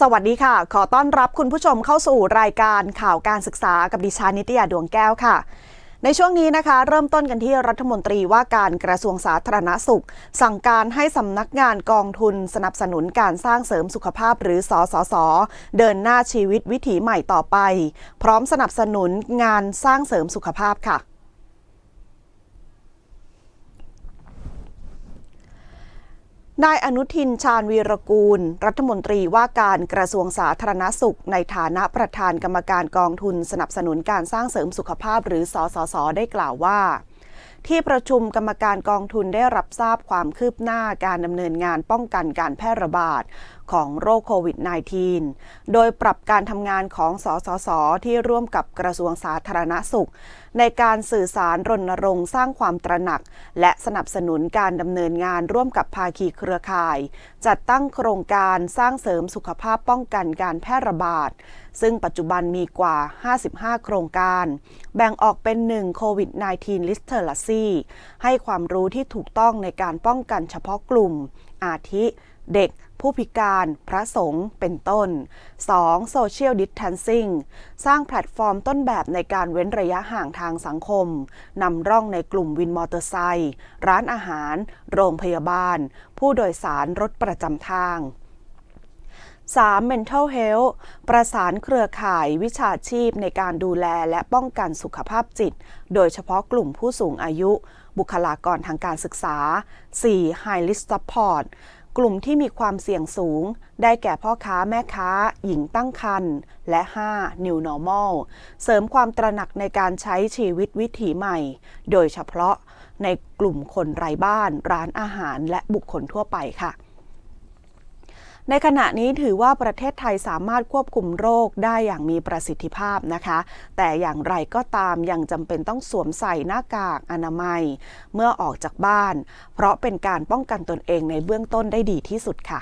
สวัสดีค่ะ ขอต้อนรับคุณผู้ชมเข้าสู่รายการข่าวการศึกษากับดิฉันนิตยาดวงแก้วค่ะ ในช่วงนี้นะคะ เริ่มต้นกันที่รัฐมนตรีว่าการกระทรวงสาธารณสุข สั่งการให้สำนักงานกองทุนสนับสนุนการสร้างเสริมสุขภาพหรือสอสสเดินหน้าชีวิตวิถีใหม่ต่อไป พร้อมสนับสนุนงานสร้างเสริมสุขภาพค่ะ นายอนุทินชาญวีรกูล รัฐมนตรีว่าการกระทรวงสาธารณสุข ในฐานะประธานกรรมการกองทุนสนับสนุนการสร้างเสริมสุขภาพหรือสสส ได้กล่าวว่า ที่ประชุมกรรมการกองทุนได้รับทราบความคืบหน้าการดำเนินงานป้องกันการแพร่ระบาดของโรคโควิด -19 โดยปรับการทำงานของสสส ที่ร่วมกับกระทรวงสาธารณสุข ในการสื่อสารรณรงค์สร้างความตระหนัก และสนับสนุนการดำเนินงานร่วมกับภาคีเครือข่าย จัดตั้งโครงการสร้างเสริมสุขภาพป้องกันการแพร่ระบาด ซึ่งปัจจุบันมีกว่า 55 โครงการ แบ่งออกเป็น 1 โควิด -19 literacy ให้ความรู้ที่ถูกต้องในการป้องกันเฉพาะกลุ่ม อาทิ เด็ก ผู้พิการ พระสงฆ์เป็นต้น 2. Social Distancing สร้างแพลตฟอร์มต้นแบบในการเว้นระยะห่างทางสังคมนำร่องในกลุ่มวินมอเตอร์ไซค์ร้านอาหาร โรงพยาบาล ผู้โดยสารรถประจำทาง 3. Mental Health ประสานเครือข่ายวิชาชีพในการดูแลและป้องกันสุขภาพจิต โดยเฉพาะกลุ่มผู้สูงอายุ บุคลากรทางการศึกษา 4. High Risk Support กลุ่มที่มีความเสี่ยงสูง ได้แก่พ่อค้าแม่ค้า หญิงตั้งครรภ์และ 5. New Normal เสริมความตระหนักในการใช้ชีวิตวิถีใหม่ โดยเฉพาะในกลุ่มคนไร้บ้าน ร้านอาหารและบุคคลทั่วไปค่ะ ในขณะนี้ถือว่าประเทศไทยสามารถควบคุมโรคได้อย่างมีประสิทธิภาพนะคะ แต่อย่างไรก็ตามยังจำเป็นต้องสวมใส่หน้ากากอนามัย เมื่อออกจากบ้าน เพราะเป็นการป้องกันตนเองในเบื้องต้นได้ดีที่สุดค่ะ